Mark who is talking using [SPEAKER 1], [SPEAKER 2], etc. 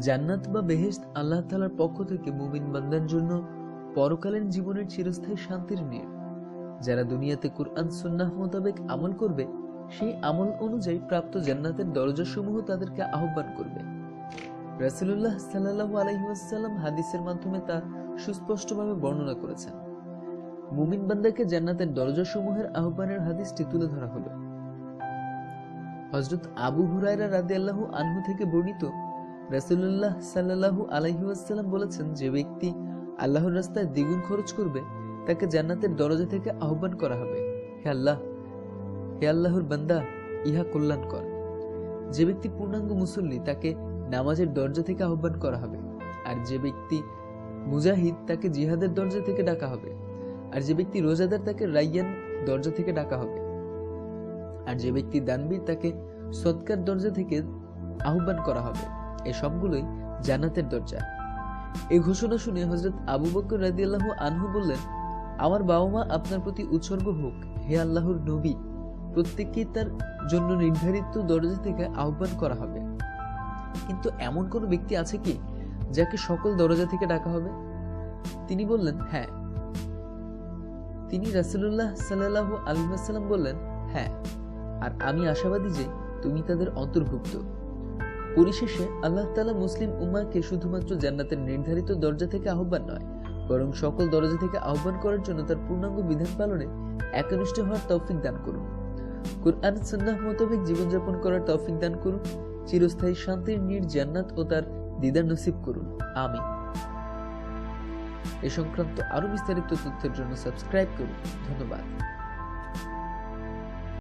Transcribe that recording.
[SPEAKER 1] জান্নাত বা বেহেশত আল্লাহ তালার পক্ষ থেকে মুমিন বান্দার জন্য পরকালীন জীবনের চিরস্থায়ী শান্তির নীড় যারা দুনিয়াতে কুরআন, সুন্নাহ মোতাবেক আমল করবে, সেই আমল অনুযায়ী প্রাপ্ত জান্নাতের দরজাসমূহ তাদেরকে আহ্বান করবে। রাসূলুল্লাহ সাল্লাল্লাহু আলাইহি ওয়াসাল্লাম হাদিসের মাধ্যমে তা সুস্পষ্টভাবে বর্ণনা করেছেন। মুমিন বান্দাকে জান্নাতের দরজাসমূহের আহ্বানের হাদিসটি তুলে ধরা হলো। হযরত আবু হুরায়রা রাদিয়াল্লাহু আনহু থেকে বর্ণিত রাসূলুল্লাহ সাল্লাল্লাহু আলাইহি ওয়াসাল্লাম বলেছেন, যে ব্যক্তি আল্লাহর রাস্তায় দ্বিগুণ খরচ করবে, তাকে জান্নাতের দরজা থেকে আহ্বান করা হবে। হে আল্লাহ, হে আল্লাহর বান্দা, ইহা কল্যাণকর। যে ব্যক্তি পূর্ণাঙ্গ মুসল্লি, তাকে নামাজের দরজা থেকে আহ্বান করা হবে। আর যে ব্যক্তি মুজাহিদ, তাকে জিহাদের দরজা থেকে ডাকা হবে। আর যে ব্যক্তি রোজাদার, তাকে রাইয়ান দরজা থেকে ডাকা হবে। আর যে ব্যক্তি দানবীর, তাকে সৎকার দরজা থেকে আহ্বান করা হবে। এ সবগুলোই জান্নাতের দরজা। এই ঘোষণা শুনে হজরত আবু বকর রাদিয়াল্লাহু আনহু বললেন, আমার বাবা মা আপনার প্রতি উৎসর্গ হোক, হে আল্লাহর নবী, প্রত্যেককেই তার জন্য নির্ধারিত দরজা থেকে আহ্বান করা হবে। কিন্তু এমন কোন ব্যক্তি আছে কি, যাকে সকল দরজা থেকে ডাকা হবে? তিনি বললেন হ্যাঁ। তিনি রাসূলুল্লাহ সাল্লাল্লাহু আলাইহি ওয়াসাল্লাম বললেন হ্যাঁ। আর আমি আশাবাদী যে তুমি তাদের অন্তর্ভুক্ত। পরিশেষে আল্লাহ তাআলা মুসলিম উম্মাহকে শুধুমাত্র জান্নাতের নির্ধারিত দরজা থেকে আহ্বান নয়, বরং সকল দরজা থেকে আহ্বান করার জন্য তার পূর্ণাঙ্গ বিধান পালনে একনিষ্ঠ হওয়ার তৌফিক দান করুন। কুরআন সুন্নাহ মোতাবেক জীবনযাপন করার তৌফিক দান করুন, চিরস্থায়ী শান্তির নির জান্নাত ও তার দিদার নসিব করুন। আমি এ সংক্রান্ত আরও বিস্তারিত তথ্যের জন্য সাবস্ক্রাইব করুন। ধন্যবাদ।